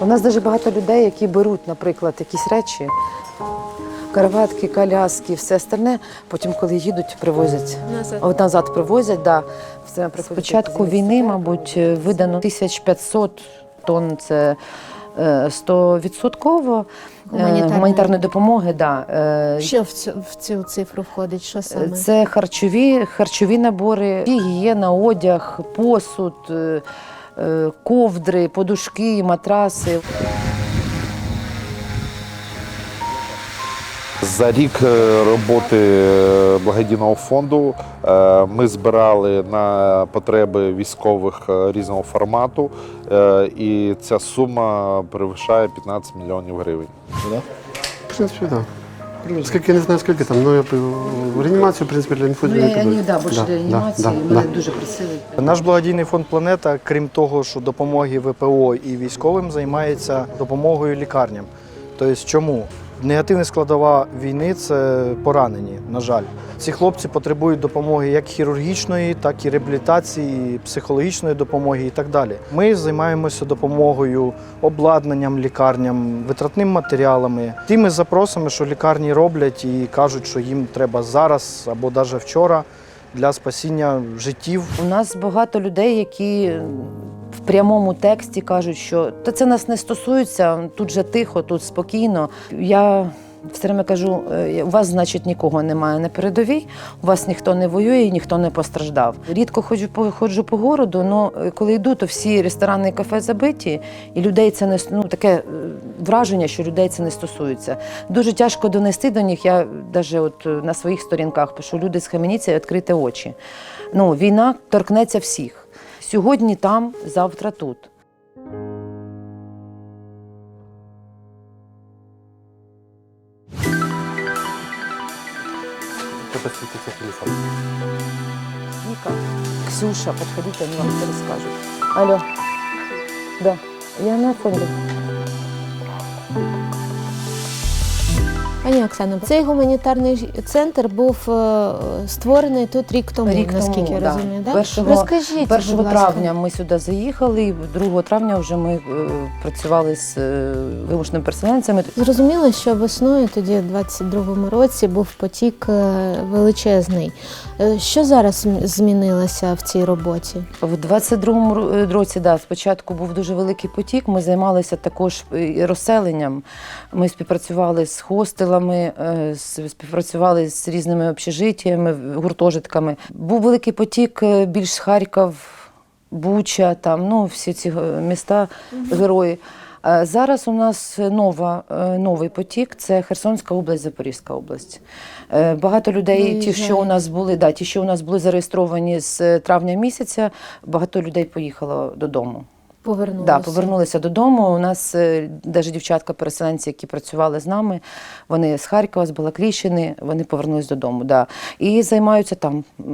У нас дуже багато людей, які беруть, наприклад, якісь речі, караватки, коляски, все остальне. Потім, коли їдуть, привозять. Назад. От назад привозять, да. Все З початку війни, мабуть, видано 1500 тонн. Це е, 100% е, Гуманітарної. гуманітарної допомоги. Да. Е, Що в цю, в цю цифру входить? Що саме? Це харчові, харчові набори, гігієна, одяг, посуд, е, е, ковдри, подушки, матраси. За рік е, роботи е, благодійного фонду е, ми збирали на потреби військових е, різного формату, е, і ця сума перевищає 15 мільйонів гривень. В принципі, так. Да. Скільки я не знаю, скільки там, ну я в реанімацію, в принципі, для інфузії. Ну, я, я, да, більше для анімації, мене дуже просили. Наш благодійний фонд Планета, крім того, що допомоги ВПО і військовим, займається допомогою лікарням. Тобто, чому? Негативна складова війни це поранені, на жаль. Ці хлопці потребують допомоги як хірургічної, так і реабілітації, психологічної допомоги і так далі. Ми займаємося допомогою, обладнанням лікарням, витратними матеріалами, тими запросами, що лікарні роблять і кажуть, що їм треба зараз або навіть вчора для спасіння життів У нас багато людей, які прямому тексті кажуть, що та це нас не стосується, тут же тихо, тут спокійно. Я все время кажу: е, у вас, значить, нікого немає на передовій, у вас ніхто не воює і ніхто не постраждав. Рідко ходжу по ходжу по городу, але коли йду, то всі ресторани і кафе забиті, і людей це не ну, таке е, враження, що людей це не стосується. Дуже тяжко донести до них. Я навіть от е, на своїх сторінках пишу люди з Хам'яніці відкрити очі. Ну, війна торкнеться всіх. Сьогодні там, завтра тут. Ника, Ксюша, подходите, они вам все расскажут. Алло. Да, я на фонде. Пані Оксано, цей гуманітарний центр був е, створений тут рік тому, Рік тому, наскільки я розумію. Да? Першого- Розкажіть, 1 будь ласка. травня ми сюди заїхали, і 2 травня вже ми е, працювали з е, вимушеними переселенцями. Зрозуміло, що весною, тоді, в 22-му році, був потік величезний. Що зараз змінилося в цій роботі? В 22-му році, да, спочатку був дуже великий потік. Ми займалися також розселенням. Ми співпрацювали з хостелами, е, з- співпрацювали з різними общежиттями, гуртожитками. Був великий потік е, більш Харків, Буча, там, ну, всі ці е, міста, герої. Е, Зараз у нас нова, е, новий потік це Херсонська область, Запорізька область. Е, Багато людей, ті, що у нас були, да, ті, що у нас були зареєстровані з е, травня місяця, багато людей поїхало додому. Повернулися. Да, повернулися додому. У нас навіть дівчатка-переселенці, які працювали з нами, вони з Харкова, з Балакліщини, вони повернулись додому. Да. І займаються там е,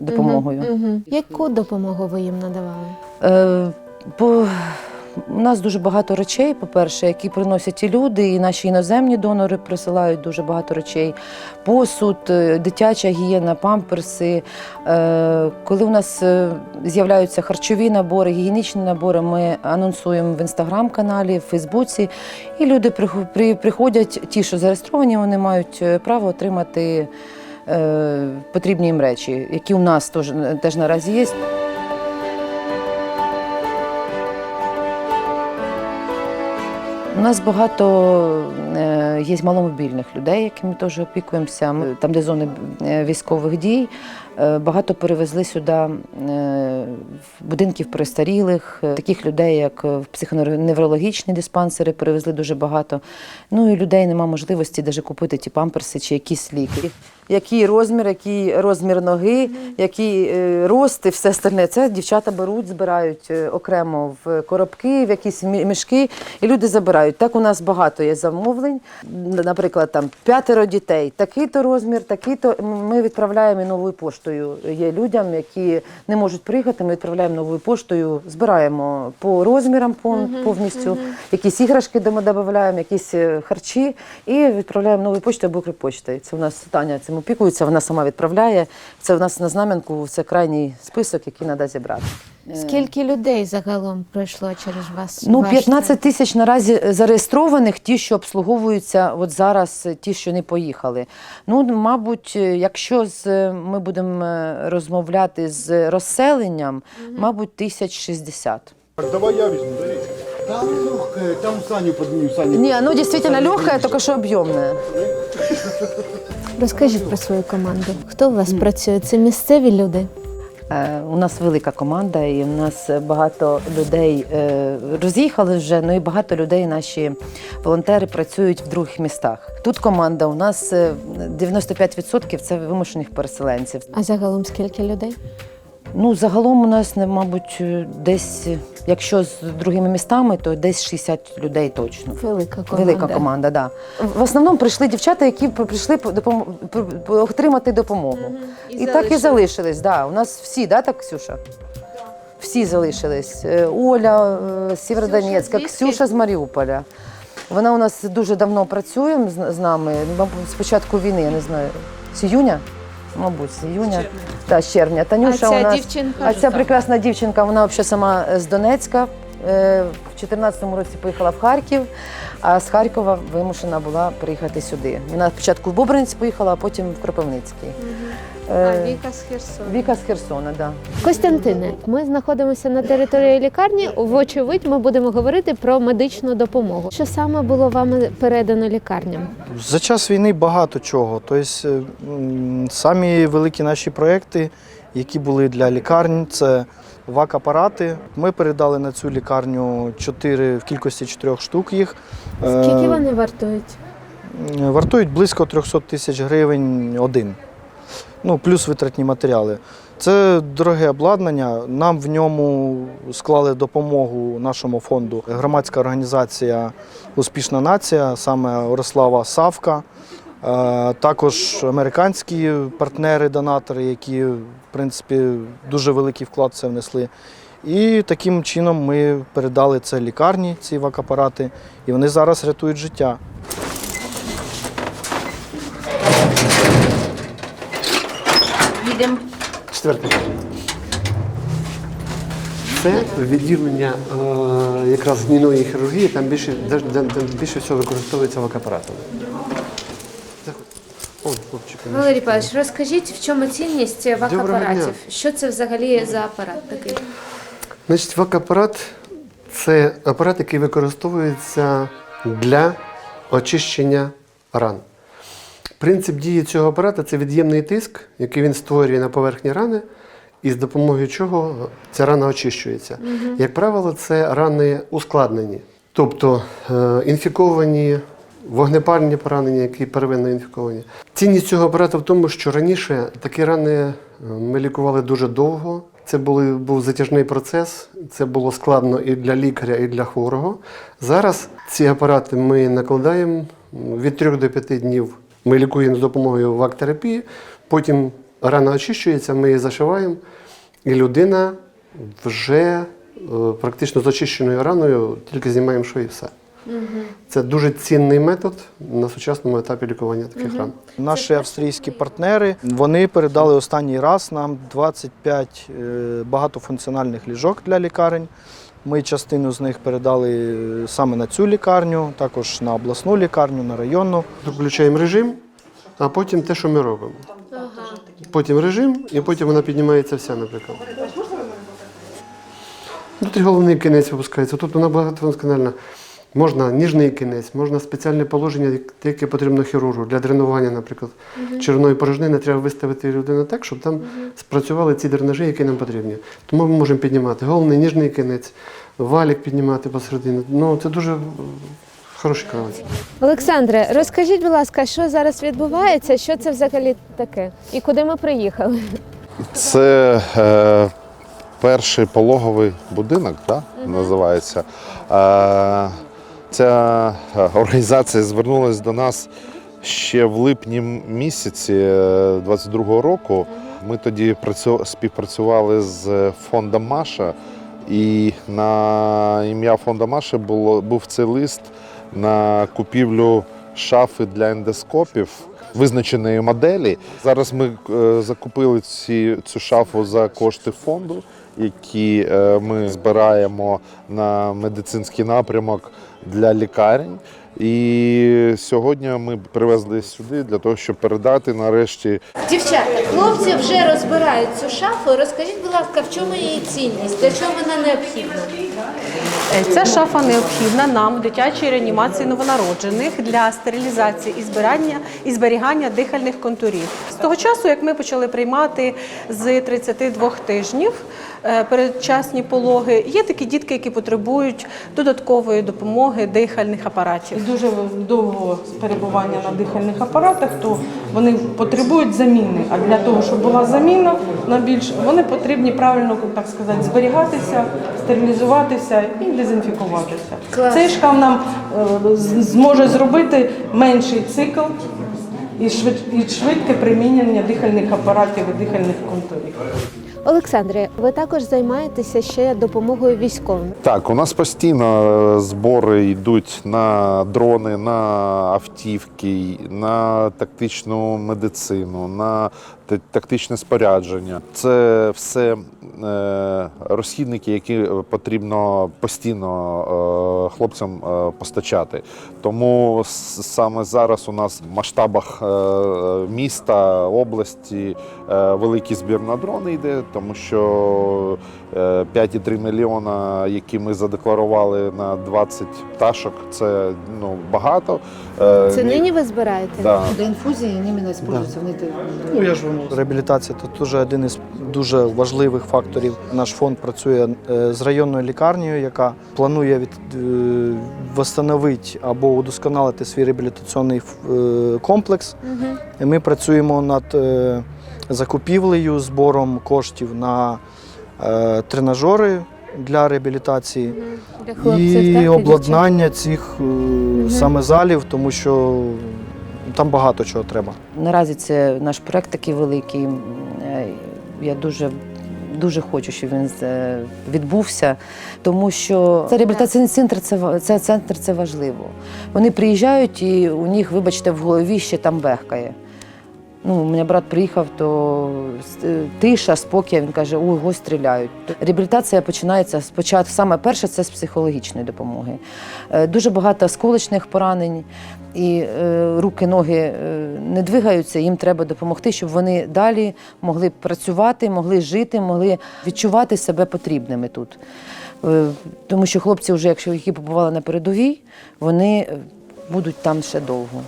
допомогою. Угу. Яку допомогу ви їм надавали? Е, бо у нас дуже багато речей, по-перше, які приносять і люди, і наші іноземні донори присилають дуже багато речей. Посуд, е, дитяча гігієна, памперси. Е, Коли у нас е, з'являються харчові набори, гігієнічні набори, ми анонсуємо в інстаграм-каналі, в Фейсбуці. І люди приходять, ті, що зареєстровані, вони мають право отримати потрібні їм речі, які у нас теж наразі є. У нас багато е, є маломобільних людей, якими теж опікуємося. Там, де зони е, військових дій, е, багато перевезли сюди будинків перестарілих, таких людей, як в психоневрологічні диспансери, перевезли дуже багато. Ну і людей нема можливості навіть купити ті памперси чи якісь ліки. Який розмір, який розмір ноги, який е, рост і все остальне. Це дівчата беруть, збирають е, окремо в коробки, в якісь мішки, і люди забирають. Так у нас багато є замовлень. Наприклад, там п'ятеро дітей, такий-то розмір, такий-то. Ми відправляємо і новою поштою. Є людям, які не можуть приїхати. Ми відправляємо новою поштою, збираємо по розмірам повністю. Якісь іграшки додаємо, якісь е, харчі, і відправляємо новою поштою або Укрпочтою. Це у нас Таня цим опікується, вона сама відправляє. Це у нас на знам'янку це крайній список, який треба зібрати. Скільки людей загалом пройшло через вас? Ну, ваш 15 тисяч наразі зареєстрованих, ті, що обслуговуються от зараз, е, ті, що не поїхали. Ну, мабуть, е, якщо з, е, ми будемо е, розмовляти з розселенням, мабуть, тисяч 60. Давай я візьму, бери. Там легкая, там Саню подниму, Саню. Не, оно действительно легкое, только что объемное. Розкажіть про свою команду. Хто у вас працює? Це місцеві люди? Е, У нас велика команда, і у нас багато людей е, роз'їхали вже. Ну і багато людей, наші волонтери, працюють в других містах. Тут команда у нас е, 95% це вимушених переселенців. А загалом скільки людей? Ну загалом у нас, мабуть, е, десь, е, якщо з другими містами, то десь 60 людей точно. Велика команда. Велика команда, да. В основному прийшли дівчата, які прийшли по- допом- по- по- отримати допомогу. І, так і залишились. Да. У нас всі, да, так, Ксюша? Всі залишились. Е, Оля е, з Сєвєродонецька, Ксюша з Маріуполя. Вона у нас дуже давно працює з, з нами. Мабуть, з початку війни, я не знаю. З іюня? Мабуть, з іюня. та з червня. Танюша А ця у нас. дівчинка? А ця прекрасна дівчинка, вона взагалі сама з Донецька. Е, В 2014 році поїхала в Харків, а з Харкова вимушена була приїхати сюди. Вона спочатку в Бобринець поїхала, а потім в Кропивницький. Е, Віка з Херсона. Віка з Херсона. Да. Костянтине, ми знаходимося на території лікарні. Вочевидь, ми будемо говорити про медичну допомогу. Що саме було вам передано лікарням? За час війни багато чого. Тобто, е, самі великі наші проекти, які були для лікарень, це ВАК-апарати. Ми передали на цю лікарню 4, в кількості 4 штук їх. Е, Скільки вони вартують? Вартують близько 300 тисяч гривень один. Ну, плюс витратні матеріали. Це дороге обладнання. Нам в ньому склали допомогу нашому фонду. Громадська організація Успішна нація, саме Орислава Савка. Е, Також американські партнери-донатори, які, в принципі, дуже великий вклад в це внесли. І таким чином ми передали це лікарні, ці вак-апарати, і вони зараз рятують життя. Четвертий. Це відділення е, якраз зміної хірургії, там більше, де, де, де більше всього використовується. Заходь. О, хлопчик. Валерій Павлович, розкажіть, в чому цінність Доброго вак-апаратів? дня. Що це взагалі за апарат такий? Значить, вак-апарат це апарат, який використовується для очищення ран. Принцип дії цього апарата це від'ємний тиск, який він створює на поверхні рани, і з допомогою чого ця рана очищується. Як правило, це рани ускладнені, тобто е, інфіковані. Вогнепальні поранення, які первинно інфіковані. Цінність цього апарату в тому, що раніше такі рани е, ми лікували дуже довго. Це були, був затяжний процес, це було складно і для лікаря, і для хворого. Зараз ці апарати ми накладаємо від 3 до 5 днів. Ми лікуємо з допомогою вак-терапії, потім рана очищується, ми її зашиваємо, і людина вже е, практично з очищеною раною тільки знімаємо шви і все. Це дуже цінний метод на сучасному етапі лікування таких ран. Наші австрійські партнери вони передали останній раз нам 25 е, багатофункціональних ліжок для лікарень. Ми частину з них передали е, саме на цю лікарню, також на обласну лікарню, на районну. Включаємо режим, а потім те, що ми робимо. Потім режим, і потім вона піднімається вся, наприклад. Тут головний кінець випускається. Тут вона багатофункціональна. Можна ніжний кінець, можна спеціальне положення, яке потрібно хірургу для дренування, наприклад. Червоної порожнини треба виставити людину так, щоб там спрацювали ці дренажі, які нам потрібні. Тому ми можемо піднімати головний ніжний кінець, валік піднімати посередині. Ну, це дуже хороший кравець. Олександре, розкажіть, будь ласка, що зараз відбувається, що це взагалі таке? І куди ми приїхали? Це е, перший пологовий будинок, да, називається. Е, ця е, організація звернулася до нас ще в липні місяці 22-го року. Ми тоді співпрацювали з фондом Маша, і на ім'я фонду Маша було, був цей лист на купівлю шафи для ендоскопів визначеної моделі. Зараз ми е, закупили ці, цю шафу за кошти фонду які е, ми збираємо на медицинський напрямок для лікарень. І сьогодні ми привезли сюди для того, щоб передати нарешті Дівчата, хлопці вже розбирають цю шафу. Розкажіть, будь ласка, в чому її цінність? Для чого вона необхідна? Е, Ця шафа необхідна нам дитячій реанімації новонароджених для стерилізації і збирання і зберігання дихальних контурів. З того часу, як ми почали приймати з 32 тижнів передчасні пологи, є такі дітки, які потребують додаткової допомоги дихальних апаратів. дуже довго перебування на дихальних апаратах, то вони потребують заміни. А для того, щоб була заміна на більш вони потрібні правильно так сказати, зберігатися, стерилізуватися і дезінфікуватися. Клас. Цей шкаф нам е, зможе зробити менший цикл і швид- і швидке примінення дихальних апаратів і дихальних контурів. Олександре, ви також займаєтеся ще допомогою військовим. Так, у нас постійно е, збори йдуть на дрони, на автівки, на тактичну медицину, на тактичне спорядження. Це все е, розхідники, які потрібно постійно е, хлопцям е, постачати. Тому саме зараз у нас в масштабах міста, області великий збір на дрони йде, тому що е, 5,3 мільйона, які ми задекларували на 20 пташок, це ну, багато. Е, Це ні- нині ви збираєте? Да. До інфузії ними не спользуються. Вони Ну я ж реабілітація це дуже один із дуже важливих факторів. Наш фонд працює е, з районною лікарнею, яка планує від е, восстановити або удосконалити свій реабілітаційний комплекс. І Ми працюємо над закупівлею, збором коштів на тренажери для реабілітації Для хлопців, так, і для обладнання цих е, саме залів, тому що там багато чого треба. Наразі це наш проект такий великий. Е, Я дуже. Дуже хочу, щоб він е, відбувся, тому що це реабілітаційний центр, це, це центр, це важливо. Вони приїжджають і у них, вибачте, в голові ще там бехкає. Ну, у мене брат приїхав, то е, тиша, спокій, він каже, ой, ось стріляють. Реабілітація починається спочатку. Саме перше це з психологічної допомоги. Е, Дуже багато осколочних поранень, і е, руки, ноги е, не двигаються. Їм треба допомогти, щоб вони далі могли працювати, могли жити, могли відчувати себе потрібними тут. Тому що хлопці, вже, якщо які побували на передовій, вони будуть там ще довго.